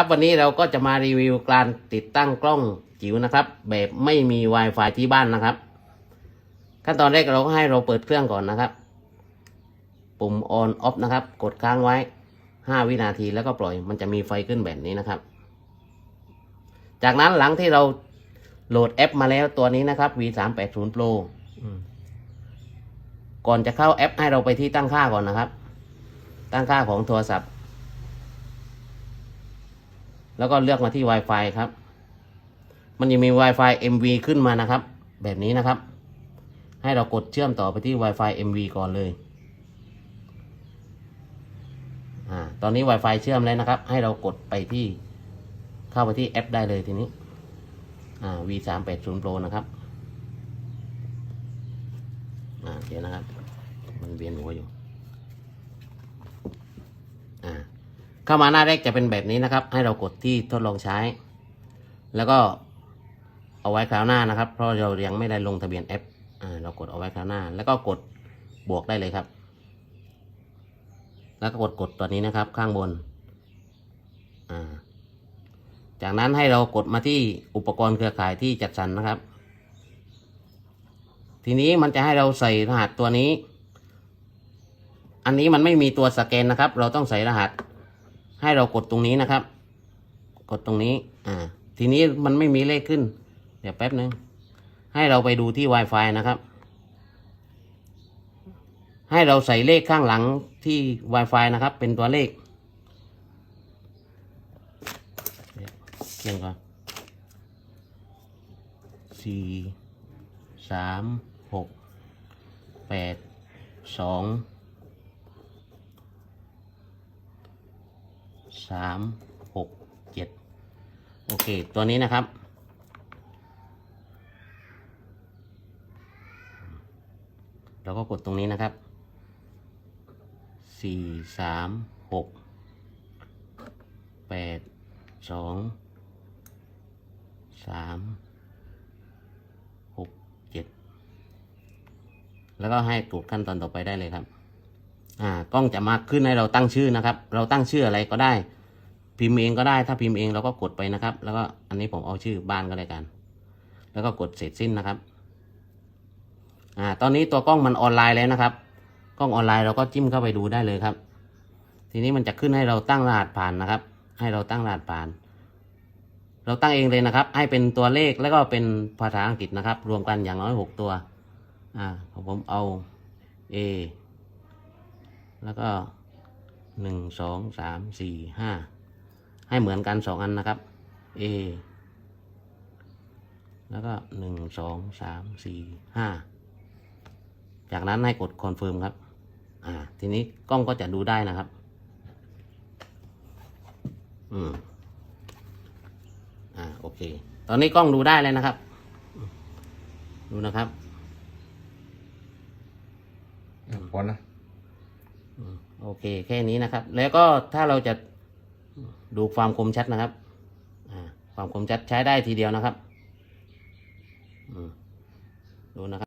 ครับวันนี้เราก็จะมารีวิวการติดตั้งกล้องจิ๋วนะครับ แบบไม่มี Wi-Fi ที่บ้านนะครับ ขั้นตอนแรกเราก็ให้เราเปิดเครื่องก่อนนะครับ ปุ่ม on off นะครับ กดค้างไว้ 5 วินาทีแล้วก็ปล่อยมันจะมีไฟขึ้นแบบนี้นะครับ จากนั้นหลังที่เราโหลดแอปมาแล้วตัวนี้นะครับ V380 Pro ก่อนจะเข้าแอปให้เราไปที่ตั้งค่าก่อนนะครับ ตั้งค่าของโทรศัพท์ แล้วก็เลือกมาที่ Wi-Fi ครับ มันจะมี Wi-Fi MV ขึ้นมานะครับ แบบนี้นะครับ ให้เรากดเชื่อมต่อไปที่ Wi-Fi MV ก่อนเลยอ่าตอนนี้ Wi-Fi เชื่อมแล้วนะครับ ให้เรากดไปที่เข้าไปที่แอปได้เลยทีนี้อ่า V380 Pro นะครับอ่าเดี๋ยวนะครับ มันเวียนหัวอยู่ อ่า เข้ามาหน้าแรกจะเป็นแบบนี้นะครับ ให้เรากดที่ทดลองใช้ แล้วก็เอาไว้คราวหน้านะครับ เพราะเรายังไม่ได้ลงทะเบียนแอปอ่าเรากดเอาไว้คราวหน้า แล้วก็กดบวกได้เลยครับ แล้วก็กดกดตัวนี้นะครับ ข้างบนอ่าจากนั้นให้เรากดมาที่อุปกรณ์เครือข่ายที่จัดสรรนะครับ ทีนี้มันจะให้เราใส่รหัสตัวนี้ อันนี้มันไม่มีตัวสแกนนะครับ เราต้องใส่รหัส ให้เรากดตรงนี้นะครับ กดตรงนี้ อ่า ทีนี้มันไม่มีเลขขึ้น เดี๋ยวแป๊บนึง ให้เราไปดูที่ Wi-Fi นะครับ ให้เราใส่เลขข้างหลังที่ Wi-Fi นะครับ เป็นตัวเลขเดี๋ยวเขียนก่อนสี่สามหกแปดสอง สามหกเจ็ดโอเค ตัวนี้นะครับ เราก็กดตรงนี้นะครับสี่สามหกแปดสองสามหกเจ็ดแล้วก็ให้กดขั้นตอนต่อไปได้เลยครับ อ่ากล้องจะมาขึ้นให้เราตั้งชื่อนะครับ เราตั้งชื่ออะไรก็ได้ พิมพ์เองก็ได้ถ้าพิมพ์เองเราก็กดไปนะครับ แล้วก็อันนี้ผมเอาชื่อบ้านก็เลยกัน แล้วก็กดเสร็จสิ้นนะครับอ่าตอนนี้ตัวกล้องมันออนไลน์แล้วนะครับ กล้องออนไลน์เราก็จิ้มเข้าไปดูได้เลยครับ ทีนี้มันจะขึ้นให้เราตั้งรหัสผ่านนะครับ ให้เราตั้งรหัสผ่าน เราตั้งเองเลยนะครับ ให้เป็นตัวเลขแล้วก็เป็นภาษาอังกฤษนะครับ รวมกันอย่างน้อยหกตัวอ่าผมเอา A แล้วก็หนึ่งสองสามสี่ห้า ให้เหมือนกันสองอันนะครับ A แล้วก็หนึ่งสองสามสี่ห้าจากนั้นให้กดคอนเฟิร์มครับ อ่า ทีนี้กล้องก็จะดูได้นะครับ อืม อ่า โอเค ตอนนี้กล้องดูได้เลยนะครับ ดูนะครับพอนะอืมโอเค แค่นี้นะครับ แล้วก็ถ้าเราจะ ดูความคมชัดนะครับความคมชัดใช้ได้ทีเดียวนะครับดูนะครับ